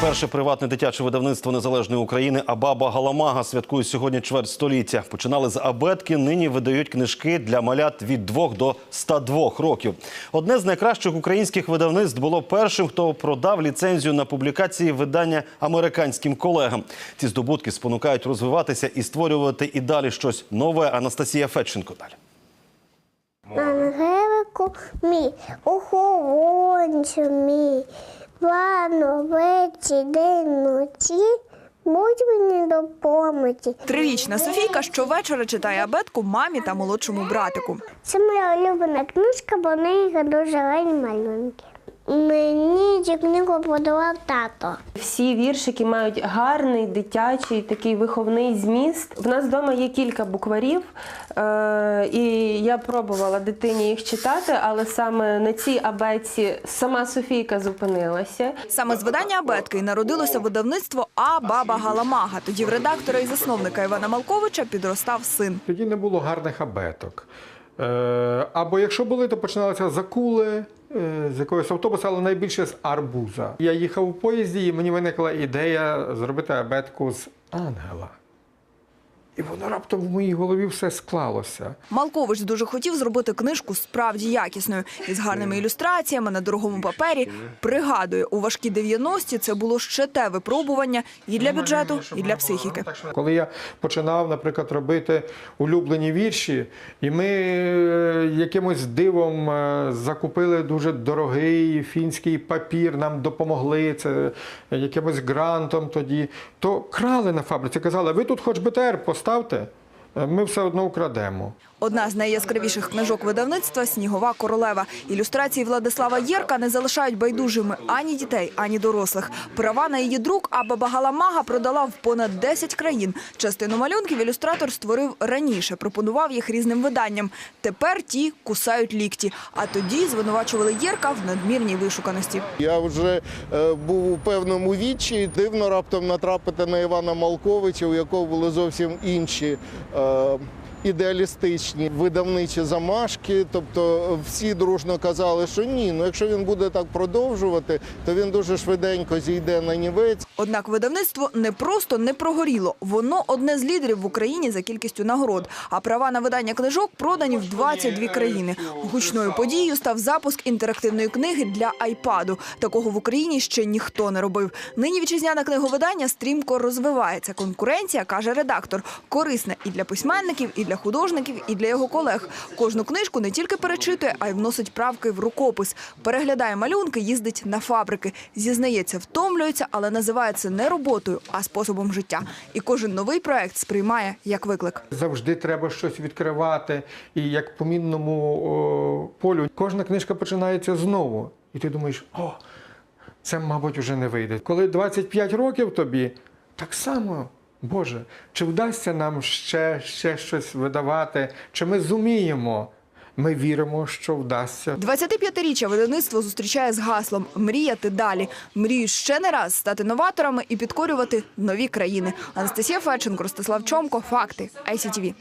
Перше приватне дитяче видавництво незалежної України Абаба Галамага святкує сьогодні чверть століття. Починали з абетки. Нині видають книжки для малят від 2 до 102 років. Одне з найкращих українських видавництв було першим, хто продав ліцензію на публікації видання американським колегам. Ці здобутки спонукають розвиватися і створювати і далі щось нове. Анастасія Федченко далі. Ангелику мій, охоронцю мій, рано, вечір, день, ночі, будь мені допомогти. Трирічна Софійка щовечора читає абетку мамі та молодшому братику. Це моя улюблена книжка, бо в неї дуже гарні малюнки. Мені цю книгу подарував тато. Всі віршики мають гарний дитячий такий виховний зміст. В нас вдома є кілька букварів, е- і я пробувала дитині їх читати, але саме на цій абетці сама Софійка зупинилася. Саме з видання абетки народилося видавництво А Баба Галамага. Тоді в редактора і засновника Івана Малковича підростав син. Тоді не було гарних абеток. Е, або якщо були, то починалися закули акули, е, з якогось автобуса, але найбільше з арбуза. Я їхав у поїзді, і мені виникла ідея зробити абетку з ангела. І воно раптом в моїй голові все склалося. Малкович дуже хотів зробити книжку справді якісною із гарними ілюстраціями на дорогому папері. Пригадує, у важкі 90-ті це було ще те випробування і для бюджету, і для психіки. Коли я починав, наприклад, робити улюблені вірші, і ми е, якимось дивом е, закупили дуже дорогий фінський папір, нам допомогли це якимось грантом тоді, то крали на фабриці, казали, ви тут хоч БТР поставте, е, ми все одно украдемо. Одна з найяскравіших книжок видавництва Снігова королева. Ілюстрації Владислава Єрка не залишають байдужими ані дітей, ані дорослих. Права на її друк Аба Багаламага продала в понад 10 країн. Частину малюнків ілюстратор створив раніше, пропонував їх різним виданням. Тепер ті кусають лікті. А тоді звинувачували Єрка в надмірній вишуканості. Я вже е, був у певному вічі. Дивно раптом натрапити на Івана Малковича, у якого були зовсім інші. Е, Ідеалістичні видавничі замашки, тобто всі дружно казали, що ні, ну якщо він буде так продовжувати, то він дуже швиденько зійде на нівець. Однак видавництво не просто не прогоріло. Воно одне з лідерів в Україні за кількістю нагород. А права на видання книжок продані в 22 країни. Гучною подією став запуск інтерактивної книги для айпаду. Такого в Україні ще ніхто не робив. Нині вітчизняне книговидання стрімко розвивається. Конкуренція каже редактор, корисна і для письменників, і для художників, і для його колег. Кожну книжку не тільки перечитує, а й вносить правки в рукопис. Переглядає малюнки, їздить на фабрики. Зізнається, втомлюється, але називає це не роботою, а способом життя. І кожен новий проект сприймає як виклик. Завжди треба щось відкривати. І як по мінному полю, кожна книжка починається знову. І ти думаєш, о, це, мабуть, вже не вийде. Коли 25 років тобі, так само. Боже, чи вдасться нам ще, ще щось видавати? Чи ми зуміємо? Ми віримо, що вдасться. 25-річчя видавництво зустрічає з гаслом Мріяти далі. Мріють ще не раз стати новаторами і підкорювати нові країни. Анастасія Феченко, Ростислав Чомко. Факти. ICTV.